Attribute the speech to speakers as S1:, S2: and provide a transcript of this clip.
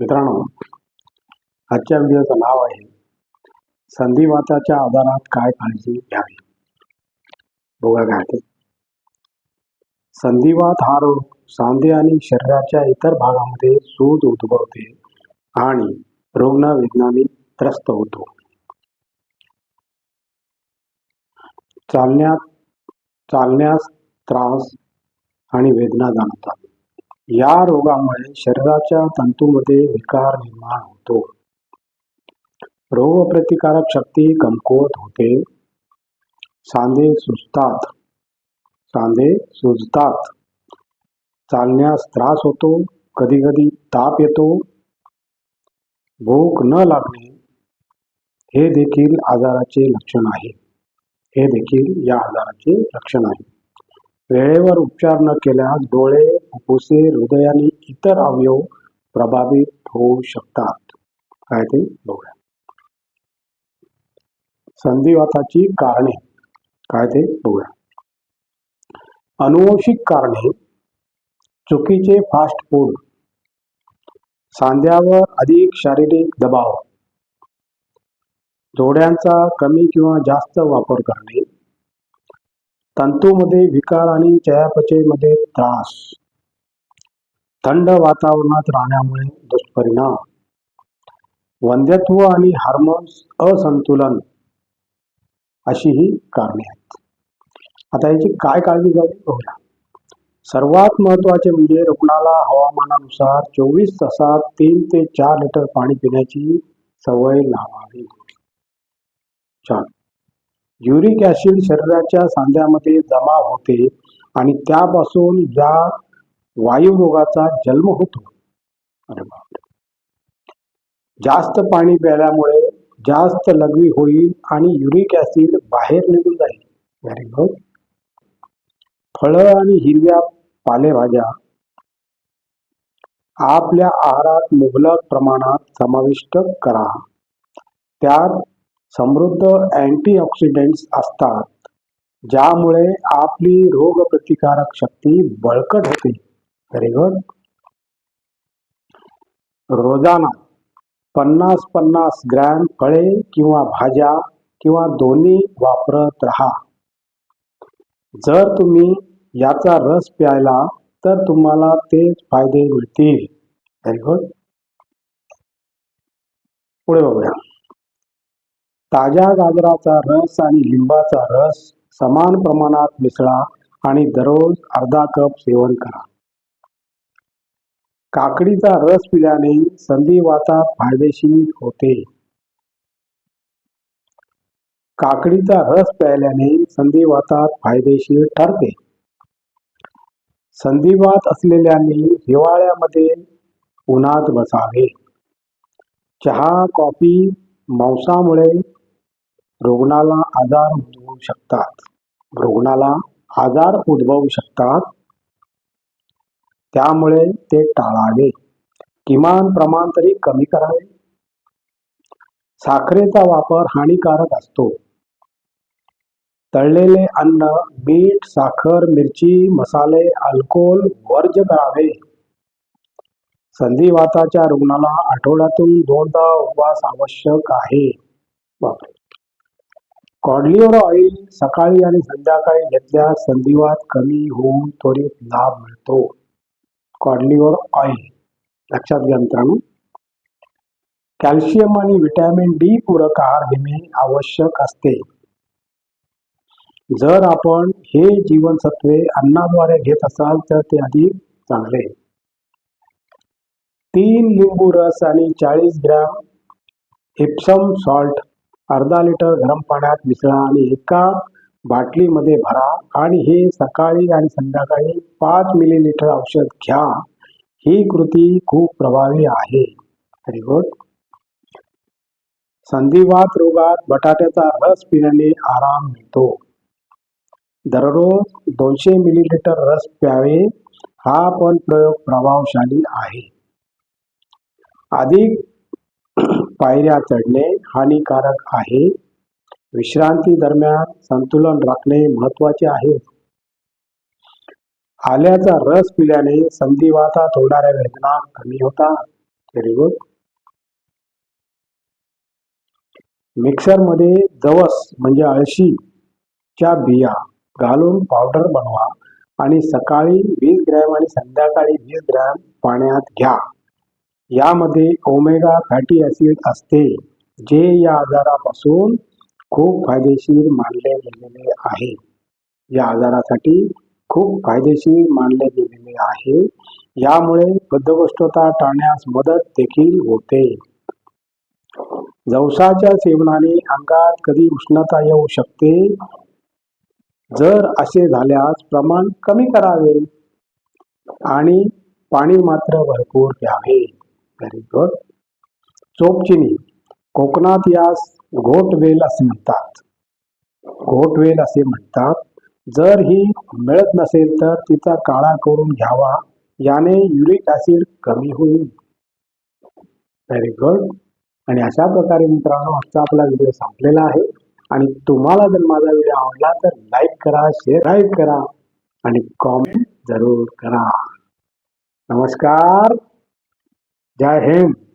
S1: मित्रांनो आजच्या व्हिडिओचं नाव आहे संधिवाताच्या आधारात काय काळजी घ्यावी? बघा काय ते संधिवात हा रोग सांधे आणि शरीराच्या इतर भागामध्ये सूज उद्भवते आणि रुग्ण वेदनाने त्रस्त होतो. चालण्यात चालण्यास त्रास आणि वेदना जाणवतात. या रोगामुळे शरीराच्या तंतूमध्ये विकार निर्माण होतो. रोगप्रतिकारक शक्ती कमकुवत होते. सांधे सुजतात. सांधे सुजतात. चालण्यास त्रास होतो. कधी कधी ताप येतो. भूक न लागणे हे देखील आजाराचे लक्षण आहे. हे देखील या आजाराचे लक्षण आहे. वेळेवर उपचार न केल्यास डोळे फुफ्फुसे हृदय आणि इतर अवयव प्रभावित होऊ शकतात. काय ते बघूया संधिवाताची कारणे. काय ते बघूया अनुवंशिक कारणे. चुकीचे फास्ट फूड. सांध्यावर अधिक शारीरिक दबाव. जोड्यांचा कमी किंवा जास्त वापर करणे. तंतूमध्ये विकार आणि चयापचयमध्ये त्रास. थंड वातावरणात राहण्यामुळे दुष्परिणाम. वंध्यत्व आणि हार्मोन्स असंतुलन अशी ही कारणे आहेत. आता याची काय काळजी घ्यावी बघूया सर्वात महत्त्वाचे म्हणजे रुग्णाला हवामानानुसार चोवीस तासात तीन ते चार लिटर पाणी पिण्याची सवय लावावी. छान. युरिक ॲसिड शरीराच्या सांध्यामध्ये जमा होते आणि त्यापासून या वायुरोगाचा जन्म होतो. अरे बापरे. जास्त पाणी प्यायल्यामुळे जास्त लघवी होईल आणि युरिक ॲसिड बाहेर निघून जाईल. व्हेरी गुड फळं आणि हिरव्या पालेभाज्या आपल्या आहारात मुबलक प्रमाणात समाविष्ट करा. त्यात समृद्ध अँटीऑक्सिडंट्स असतात ज्यामुळे आपली रोगप्रतिकारक शक्ती बळकट होते. व्हेरी गुड रोजाना पन्नास पन्नास ग्रॅम फळे किंवा भाज्या किंवा दोन्ही वापरत राहा. जर तुम्ही याचा रस प्यायला तर तुम्हाला तेच फायदे मिळतील. व्हेरी गुड पुढे बघूया. ताज्या गाजराचा रस आणि लिंबाचा रस समान प्रमाणात मिसळा आणि दररोज अर्धा कप सेवन करा. काकडीचा रस पिल्याने संधिवातात फायदेशीर होते. काकडीचा रस प्यायल्याने संधिवातात फायदेशीर ठरते. संधिवात असलेल्यांनी हिवाळ्यामध्ये उन्हात बसावे. चहा कॉफी मांसामुळे रुग्णाला आजार उद्भवू शकतात. रुग्णाला आजार उद्भवू शकतात. त्यामुळे ते टाळावे. किमान प्रमाण तरी कमी करावे. साखरेचा वापर हानिकारक असतो. तळलेले अन्न मीठ साखर मिरची मसाले अल्कोहोल वर्ज करावे. संधिवाताच्या रुग्णाला आठवड्यातून दोनदा उपवास आवश्यक आहे. बापरे कॉडलिओर ऑइल सकाळी आणि संध्याकाळी घेतल्यास संधिवात कमी होऊन त्वरित लाभ मिळतो. Cod liver oil. लक्षात घ्या मित्रांनो. कॅल्शियम आणि व्हिटॅमिन डी पूरक आहार घेणे आवश्यक असते. जर आपण हे जीवनसत्वे अन्नाद्वारे घेत असाल तर ते अधिक चांगले. तीन लिंबू रस आणि चाळीस ग्रॅम इप्सम सॉल्ट अर्धा लिटर गरम पाण्यात मिसळा आणि एका बाटलीमध्ये भरा आणि हे सकाळी आणि संध्याकाळी पाच मिलीलिटर औषध घ्या. ही कृती खूप प्रभावी आहे. व्हेरी गुड संधिवात रोगात बटाट्याचा रस पिण्याने आराम मिळतो. दररोज दोनशे मिलीलिटर रस प्यावे हा पण प्रयोग प्रभावशाली आहे. अधिक पायऱ्या चढणे हानिकारक आहे. विश्रांती दरम्यान संतुलन राखणे महत्त्वाचे आहे. आल्याचा रस पिल्याने संधिवातात होणाऱ्या वेदना कमी होतात व्हेरी गुड मिक्सरमध्ये जवस म्हणजे अळशीच्या बिया घालून पावडर बनवा आणि सकाळी वीस ग्रॅम आणि संध्याकाळी वीस ग्रॅम पाण्यात घ्या. यामध्ये ओमेगा फॅटी ॲसिड असते जे या आजारापासून खूप फायदेशीर मानले गेलेले आहे. या आजारासाठी खूप फायदेशीर मानले गेलेले आहे. यामुळे बद्धकोष्ठता टाळण्यास मदत देखील होते. जवसाच्या सेवनाने अंगात कधी उष्णता येऊ शकते? जर असे झाल्यास प्रमाण कमी करावे आणि पाणी मात्र भरपूर घ्यावे व्हेरी गुड चोपचिनी कोकणात यास घोटवेल असे म्हणतात. घोटवेल असे म्हणतात. जर ही मिळत नसेल तर तिचा काळा करून घ्यावा. याने युरिक ऍसिड कमी होईल. व्हेरी गुड आणि अशा प्रकारे मित्रांनो आजचा आपला व्हिडिओ संपलेला आहे. आणि तुम्हाला जर माझा व्हिडिओ आवडला तर लाईक करा शेअर करा आणि कॉमेंट जरूर करा. नमस्कार. જય હિન્દ.